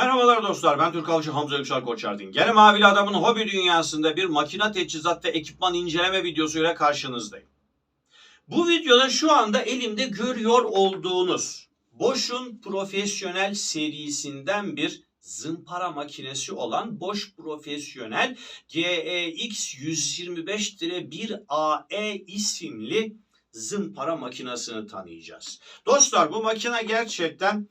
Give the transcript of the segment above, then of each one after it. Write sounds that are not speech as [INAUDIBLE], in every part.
Merhabalar dostlar ben Türk Avcı Hamza Yüksel Koçardin. Gene Mavili Adam'ın hobi dünyasında bir makine teçhizat ve ekipman inceleme videosuyla karşınızdayım. Bu videoda şu anda elimde görüyor olduğunuz Bosch'un profesyonel serisinden bir zımpara makinesi olan Bosch Profesyonel GEX 125-1AE isimli zımpara makinesini tanıyacağız. Dostlar bu makine gerçekten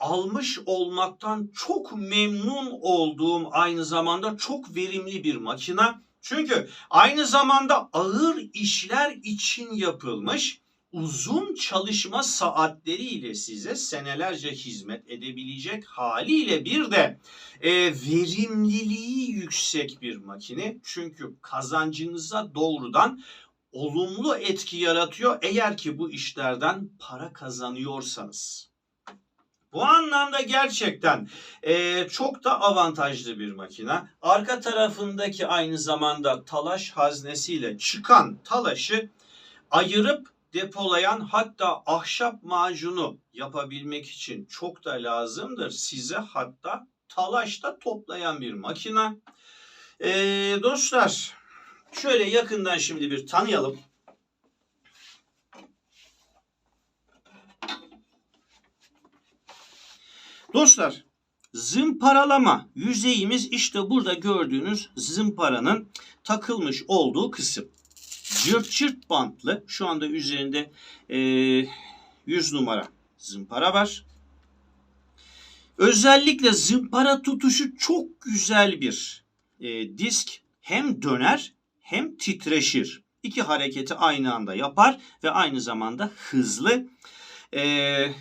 almış olmaktan çok memnun olduğum aynı zamanda çok verimli bir makina. Çünkü aynı zamanda ağır işler için yapılmış uzun çalışma saatleriyle size senelerce hizmet edebilecek haliyle bir de e, verimliliği yüksek bir makine. Çünkü kazancınıza doğrudan olumlu etki yaratıyor eğer ki bu işlerden para kazanıyorsanız. Bu anlamda gerçekten eee, çok da avantajlı bir makine. Arka tarafındaki aynı zamanda talaş haznesiyle çıkan talaşı ayırıp depolayan hatta ahşap macunu yapabilmek için çok da lazımdır. Size hatta talaşta toplayan bir makine. Eee, dostlar şöyle yakından şimdi bir tanıyalım. Dostlar zımparalama yüzeyimiz işte burada gördüğünüz zımparanın takılmış olduğu kısım. Cırt cırt bantlı şu anda üzerinde eee 100 numara zımpara var. Özellikle zımpara tutuşu çok güzel bir e, disk. Hem döner hem titreşir. İki hareketi aynı anda yapar ve aynı zamanda hızlı. E,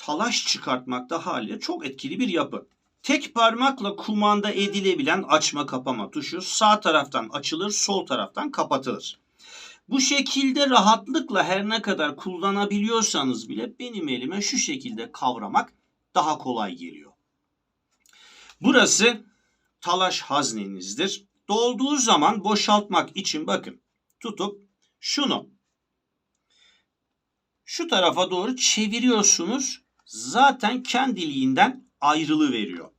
talaş çıkartmakta haliyle çok etkili bir yapı. Tek parmakla kumanda edilebilen açma kapama tuşu sağ taraftan açılır, sol taraftan kapatılır. Bu şekilde rahatlıkla her ne kadar kullanabiliyorsanız bile benim elime şu şekilde kavramak daha kolay geliyor. Burası talaş haznenizdir. Dolduğu zaman boşaltmak için bakın tutup şunu şu tarafa doğru çeviriyorsunuz. Zaten kendiliğinden ayrılı veriyor.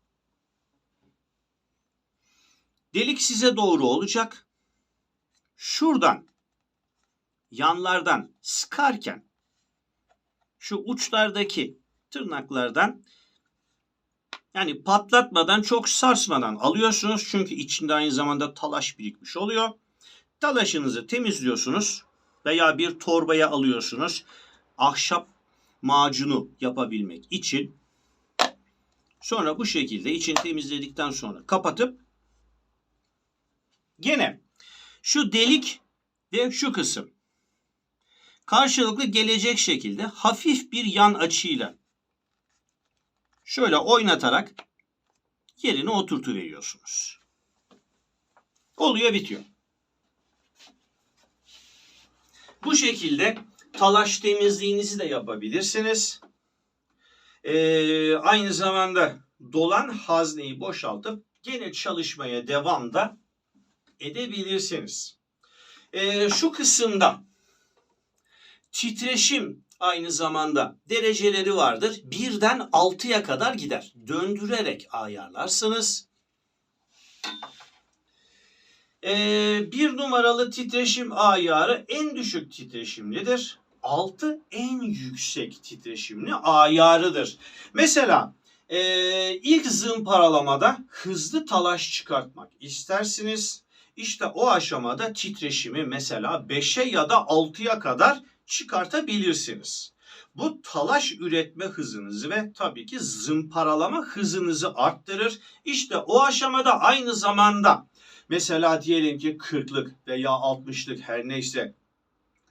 Delik size doğru olacak. Şuradan yanlardan sıkarken şu uçlardaki tırnaklardan yani patlatmadan çok sarsmadan alıyorsunuz. Çünkü içinde aynı zamanda talaş birikmiş oluyor. Talaşınızı temizliyorsunuz veya bir torbaya alıyorsunuz. Ahşap macunu yapabilmek için sonra bu şekilde içini temizledikten sonra kapatıp gene şu delik ve şu kısım karşılıklı gelecek şekilde hafif bir yan açıyla şöyle oynatarak yerine oturtuveriyorsunuz. Oluyor bitiyor. Bu şekilde talaş temizliğinizi de yapabilirsiniz. Ee, aynı zamanda dolan hazneyi boşaltıp gene çalışmaya devam da edebilirsiniz. Ee, şu kısımda titreşim aynı zamanda dereceleri vardır. Birden 6'ya kadar gider. Döndürerek ayarlarsınız. Ee, bir numaralı titreşim ayarı en düşük titreşimlidir. 6 en yüksek titreşimli ayarıdır. Mesela e, ilk zımparalamada hızlı talaş çıkartmak istersiniz. İşte o aşamada titreşimi mesela 5'e ya da 6'ya kadar çıkartabilirsiniz. Bu talaş üretme hızınızı ve tabii ki zımparalama hızınızı arttırır. İşte o aşamada aynı zamanda mesela diyelim ki 40'lık veya 60'lık her neyse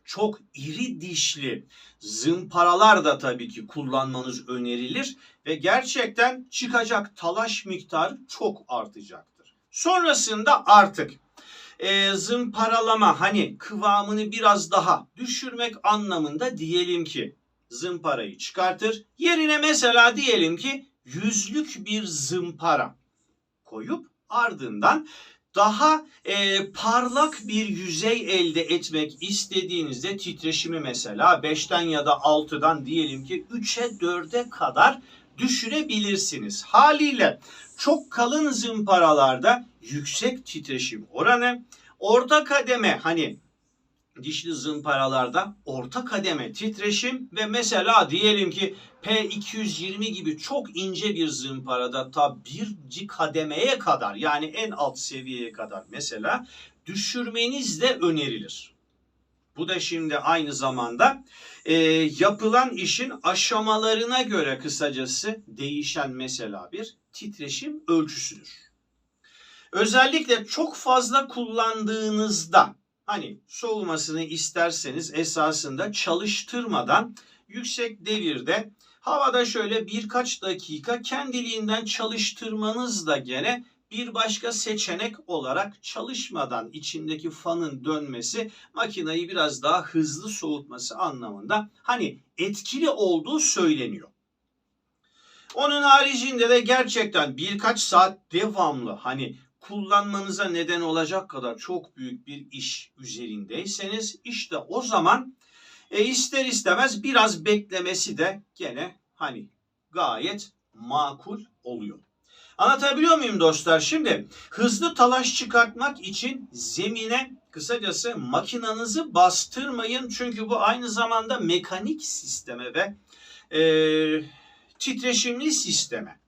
çok iri dişli zımparalar da tabii ki kullanmanız önerilir ve gerçekten çıkacak talaş miktarı çok artacaktır. Sonrasında artık e, zımparalama hani kıvamını biraz daha düşürmek anlamında diyelim ki zımparayı çıkartır. Yerine mesela diyelim ki yüzlük bir zımpara koyup ardından daha e, parlak bir yüzey elde etmek istediğinizde titreşimi mesela 5'ten ya da 6'dan diyelim ki 3'e 4'e kadar düşürebilirsiniz. Haliyle çok kalın zımparalarda yüksek titreşim oranı, orta kademe hani dişli zımparalarda orta kademe titreşim ve mesela diyelim ki P220 gibi çok ince bir zımparada ta bir kademeye kadar yani en alt seviyeye kadar mesela düşürmeniz de önerilir. Bu da şimdi aynı zamanda e, yapılan işin aşamalarına göre kısacası değişen mesela bir titreşim ölçüsüdür. Özellikle çok fazla kullandığınızda hani soğumasını isterseniz esasında çalıştırmadan yüksek devirde havada şöyle birkaç dakika kendiliğinden çalıştırmanız da gene bir başka seçenek olarak çalışmadan içindeki fanın dönmesi makinayı biraz daha hızlı soğutması anlamında hani etkili olduğu söyleniyor. Onun haricinde de gerçekten birkaç saat devamlı hani kullanmanıza neden olacak kadar çok büyük bir iş üzerindeyseniz işte o zaman e, ister istemez biraz beklemesi de gene hani gayet makul oluyor. Anlatabiliyor muyum dostlar? Şimdi hızlı talaş çıkartmak için zemine kısacası makinanızı bastırmayın. Çünkü bu aynı zamanda mekanik sisteme ve e, titreşimli sisteme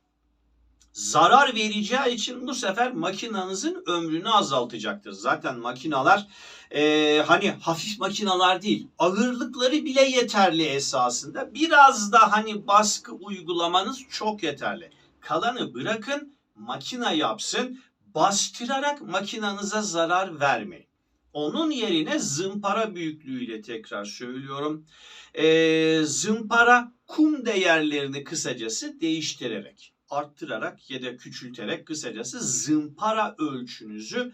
zarar vereceği için bu sefer makinanızın ömrünü azaltacaktır. Zaten makinalar e, hani hafif makinalar değil ağırlıkları bile yeterli esasında. Biraz da hani baskı uygulamanız çok yeterli. Kalanı bırakın makina yapsın bastırarak makinanıza zarar vermeyin. Onun yerine zımpara büyüklüğüyle tekrar söylüyorum. E, zımpara kum değerlerini kısacası değiştirerek arttırarak ya da küçülterek kısacası zımpara ölçünüzü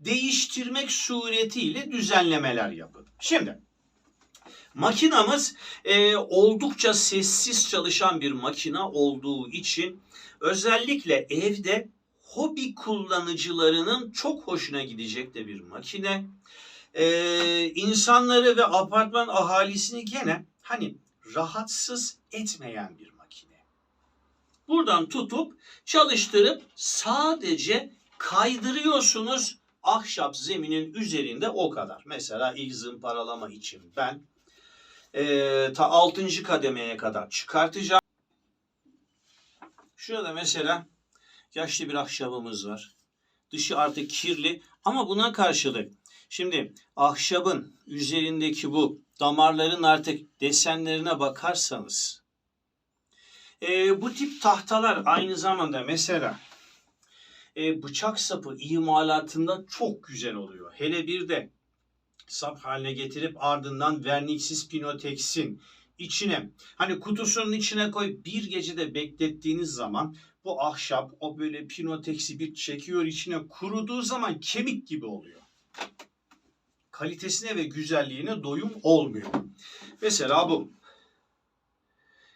değiştirmek suretiyle düzenlemeler yapın. Şimdi makinamız e, oldukça sessiz çalışan bir makina olduğu için özellikle evde hobi kullanıcılarının çok hoşuna gidecek de bir makine. E, insanları ve apartman ahalisini gene hani rahatsız etmeyen bir makine. Buradan tutup çalıştırıp sadece kaydırıyorsunuz ahşap zeminin üzerinde o kadar. Mesela ilk zımparalama için ben e, ta 6. kademeye kadar çıkartacağım. Şurada mesela yaşlı bir ahşabımız var. Dışı artık kirli ama buna karşılık şimdi ahşabın üzerindeki bu damarların artık desenlerine bakarsanız e, bu tip tahtalar aynı zamanda mesela e, bıçak sapı imalatında çok güzel oluyor. Hele bir de sap haline getirip ardından verniksiz pinoteksin içine hani kutusunun içine koy bir gecede beklettiğiniz zaman bu ahşap o böyle pinoteksi bir çekiyor içine kuruduğu zaman kemik gibi oluyor. Kalitesine ve güzelliğine doyum olmuyor. Mesela bu.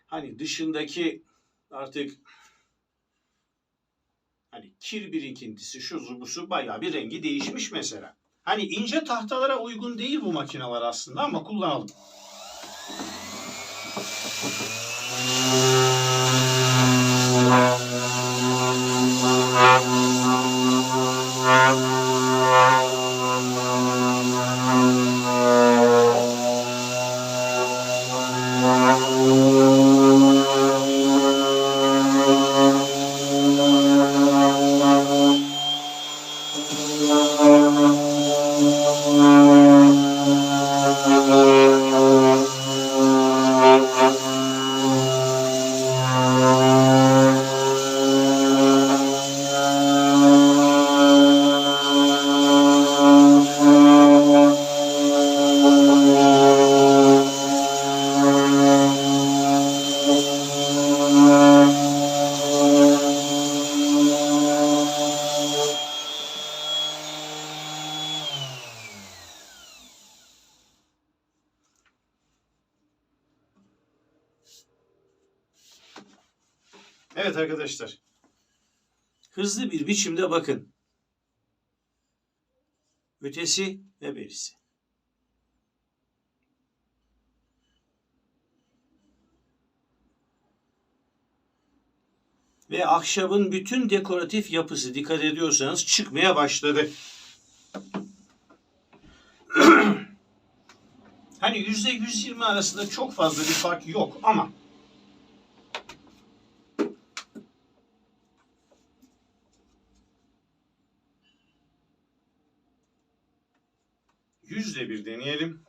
Hani dışındaki artık hani kir birikintisi şu busu bayağı bir rengi değişmiş mesela. Hani ince tahtalara uygun değil bu makineler aslında ama kullanalım. Evet arkadaşlar. Hızlı bir biçimde bakın. Ötesi ve berisi. Ve ahşabın bütün dekoratif yapısı dikkat ediyorsanız çıkmaya başladı. [CLEARS THROAT] hani yüzde 120 arasında çok fazla bir fark yok ama yüzde bir deneyelim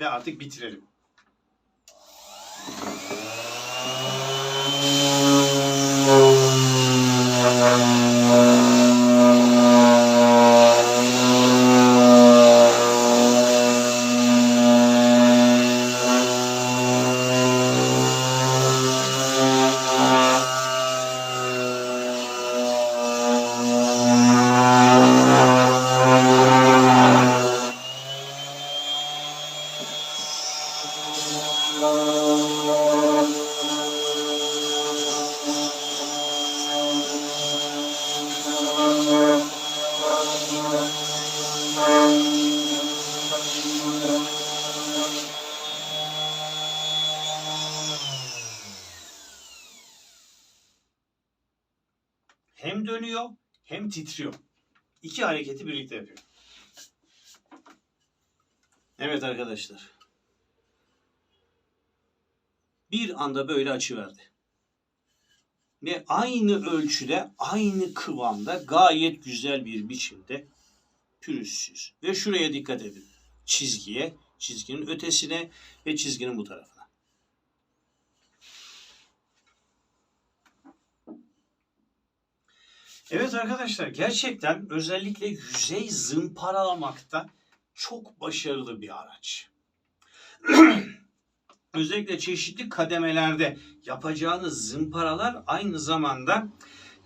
ve artık bitirelim. Hem dönüyor titriyor. İki hareketi birlikte yapıyor. Evet arkadaşlar. Bir anda böyle açı verdi. Ve aynı ölçüde, aynı kıvamda gayet güzel bir biçimde pürüzsüz. Ve şuraya dikkat edin. Çizgiye, çizginin ötesine ve çizginin bu tarafına. Evet arkadaşlar gerçekten özellikle yüzey zımparalamakta çok başarılı bir araç. [CLEARS THROAT] özellikle çeşitli kademelerde yapacağınız zımparalar aynı zamanda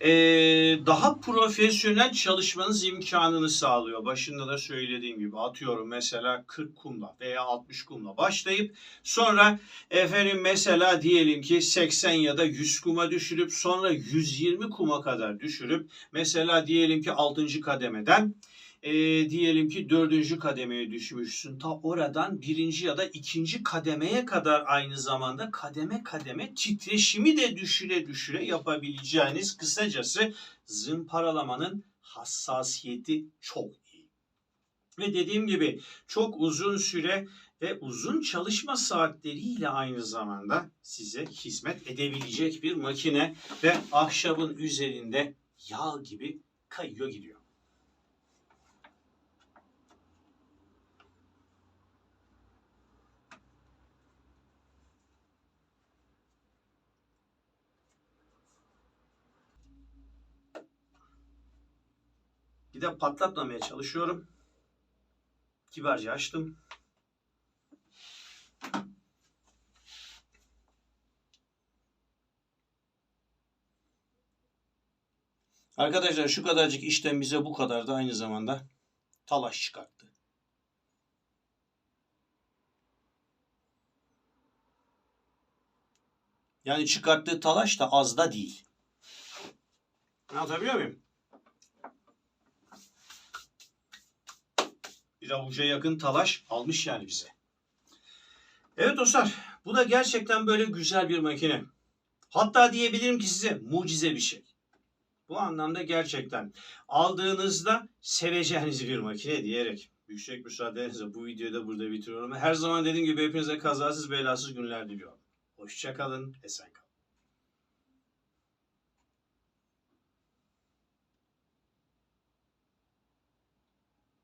eee, daha profesyonel çalışmanız imkanını sağlıyor. Başında da söylediğim gibi atıyorum mesela 40 kumla veya 60 kumla başlayıp sonra efendim mesela diyelim ki 80 ya da 100 kuma düşürüp sonra 120 kuma kadar düşürüp mesela diyelim ki 6. kademeden e, diyelim ki dördüncü kademeye düşmüşsün. Ta oradan birinci ya da ikinci kademeye kadar aynı zamanda kademe kademe titreşimi de düşüre düşüre yapabileceğiniz kısacası zımparalamanın hassasiyeti çok iyi. Ve dediğim gibi çok uzun süre ve uzun çalışma saatleriyle aynı zamanda size hizmet edebilecek bir makine ve ahşabın üzerinde yağ gibi kayıyor gidiyor. Bir de patlatmamaya çalışıyorum. Kibarca açtım. Arkadaşlar şu kadarcık işlem bize bu kadar da aynı zamanda talaş çıkarttı. Yani çıkarttığı talaş da az da değil. Anlatabiliyor muyum? Bir avuca yakın talaş almış yani bize. Evet dostlar bu da gerçekten böyle güzel bir makine. Hatta diyebilirim ki size mucize bir şey. Bu anlamda gerçekten aldığınızda seveceğiniz bir makine diyerek yüksek müsaadenizle bu videoyu da burada bitiriyorum. Her zaman dediğim gibi hepinize kazasız belasız günler diliyorum. Hoşçakalın, esen.